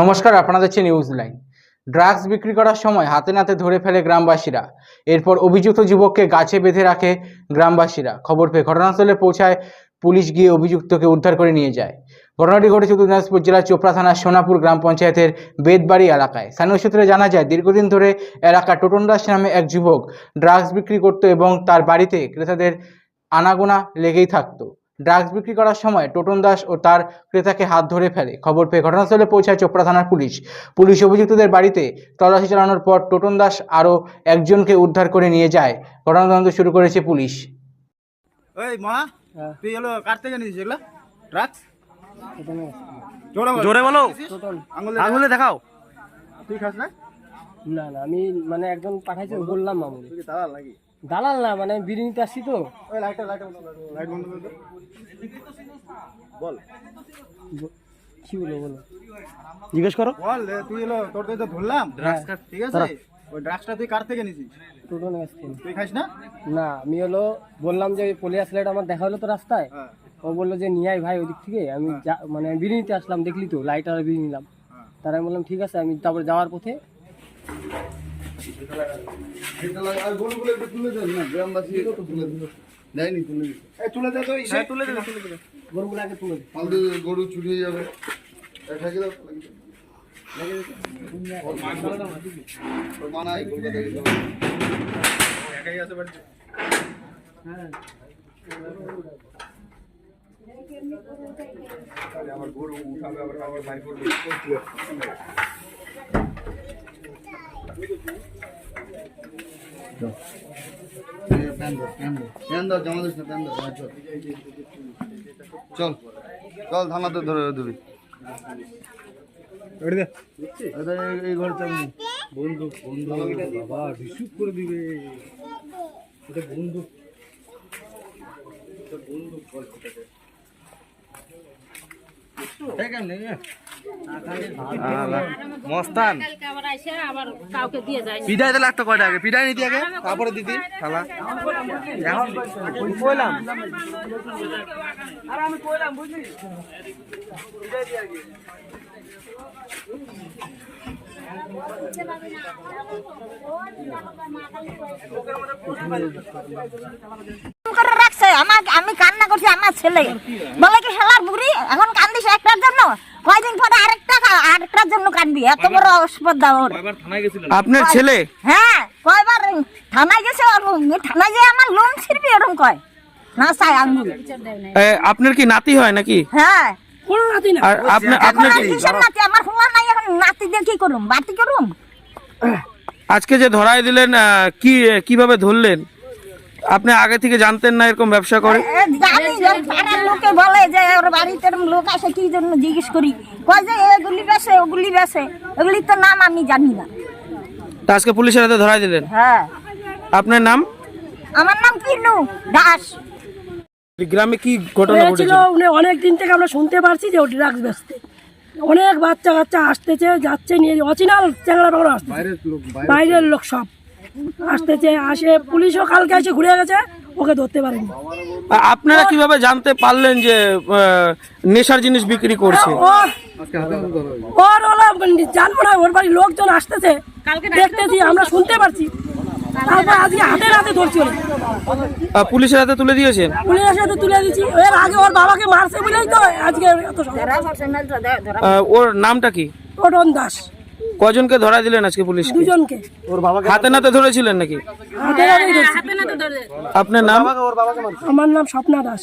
নমস্কার আপনাদের দেখছেন নিউজ লাইন ড্রাগস বিক্রি করার সময় হাতে নাতে ধরে ফেলে গ্রামবাসীরা। এরপর অভিযুক্ত যুবককে গাছে বেঁধে রাখে গ্রামবাসীরা। খবর পেয়ে ঘটনাস্থলে পৌঁছায় পুলিশ গিয়ে অভিযুক্তকে উদ্ধার করে নিয়ে যায়। ঘটনাটি ঘটেছে দিনাজপুর জেলার চোপড়া থানার সোনাপুর গ্রাম পঞ্চায়েতের বেদবাড়ি এলাকায়। স্থানীয় সূত্রে জানা যায়, দীর্ঘদিন ধরে এলাকা টোটন দাস নামে এক যুবক ড্রাগস বিক্রি করত এবং তার বাড়িতে ক্রেতাদের আনাগোনা লেগেই থাকতো। ড্রাগস বিক্রি করার সময় টোটন দাস ও তার ক্রেতাকে হাত ধরে ফেলে। খবর পেয়ে ঘটনাস্থলে পৌঁছায় চোপড়া থানার পুলিশ। পুলিশ অভিযুক্তদের বাড়িতে তল্লাশি চালানোর পর টোটন দাস আরও একজনকে উদ্ধার করে নিয়ে যায়। ঘটনা তদন্ত শুরু করেছে পুলিশ। ওই মা তুই হলো কার থেকে নিয়েছিস এগুলো? ড্রাগস জোরে বলো। আঙুলে দেখাও। তুই খাস না? না না আমি মানে একজন পাঠাইছে বললাম মামুনি। তুই কি দালাল না মানে বিড়ি নিতে আসছি তো। ওই লাইটটা লাইট লাইট বন্ধ করে দে। বল। কি বলব বলো। জিজ্ঞেস করো। বল তুই হলো তোর তো ধরলাম। ঠিক আছে? ওই ড্রাগসটা তুই কার থেকে নিয়েছিস টোটো নিয়ে আসছি। তুই খাস না? না আমি হলো বললাম যে ওই পলিয়া ছেলেটা আমার দেখা হলো তো রাস্তায়। হ্যাঁ। ও বলল যে নিয়ে আয় ভাই ওদিক থেকে। আমি যা- মানে বিড়ি নিতে আসলাম দেখলি তো লাইট আর বিড়ি নিলাম। হ্যাঁ। তারা আমি বললাম ঠিক আছে আমি তারপরে যাওয়ার পথে গরু চুরি হয়ে যাবে একাই আছে বাড়িতে আমার গরু উঠাবে আবার আবার বাইর করবে। চল। চল থানাতে ধরে দিবি এই- এই বন্ধু বন্ধু বাবা রিসিভ করে দিবে। এটা বন্ধু মস্তান। কালকে আবার আইসে আবার কাউকে দিয়ে যায়। পিঠাই তো লাগতো কয়টা আগে? পিঠাই নিতে আগে? তারপরে দিদি খালা। এখন কইলাম। আমাকে আমি কান্না করছি আমার ছেলে। বলে কি শালার বুড়ি এখন কান্দিস একটার জন্য? কয়দিন পরে আরেকটা আরেকটার জন্য কানবি এত বড় অস্পর্ধা ওর। আপনার ছেলে? হ্যাঁ কয়বার থানায় গেছে ওর থানায় যে আমার লোন ছিড়বি এরকম কয়? না চাই আঙ্গুল এ, আপনার কি নাতি হয় নাকি? হ্যাঁ। আর আপনার আপনার কি? কিসের নাতি? আমার হোলা নাই এখন নাতি দিয়ে কি করুম? বাতি করুম? আজকে যে ধরাই দিলেন কি কীভাবে ধরলেন? আপনি আগে থেকে জানতেন না এরকম ব্যবসা করে? জানি পাড়ার লোকে বলে যে ওর বাড়িতে লোক আসে কি জন্য জিজ্ঞেস করি? কয় যে এগুলি বেসে ওগুলি বেসে এগুলি তো নাম আমি জানি না। তা আজকে পুলিশের হাতে ধরাই দিলেন? হ্যাঁ। আপনার নাম? আমার নাম কিনু দাস। গ্রামে কি ঘটনা উনি অনেক দিন থেকে আমরা শুনতে পারছি যে ও ড্রাগস বেচতে। অনেক বাচ্চা কাচ্চা আসতেছে যাচ্ছে নিয়ে অচিনাল আসতেছে। বাইরের লোক সব। আসতেছে আসে পুলিশও কালকে এসে ঘুরে গেছে ওকে ধরতে পারেনি। আপনারা কীভাবে জানতে পারলেন যে নেশার জিনিস বিক্রি করছে? ওর হলো জানব না ওর বাড়ির লোকজন আসতেছে। দেখতেছি আমরা শুনতে পারছি। তারপর আজকে হাতে হাতে ধরছি পুলিশের হাতে তুলে দিয়েছেন পুলিশের সাথে তুলে দিচ্ছি এর আগে ওর বাবাকে মারছে বলেই তো আজকে এত ওর নামটা কি? টোটন দাস। কজনকে ধরা দিলেন আজকে পুলিশ দুজনকে। ওর বাবাকে হাতে নাতে ধরেছিলেন নাকি? হাতে নাতে ধরছি। আপনার নাম? আমার নাম স্বপ্না দাস।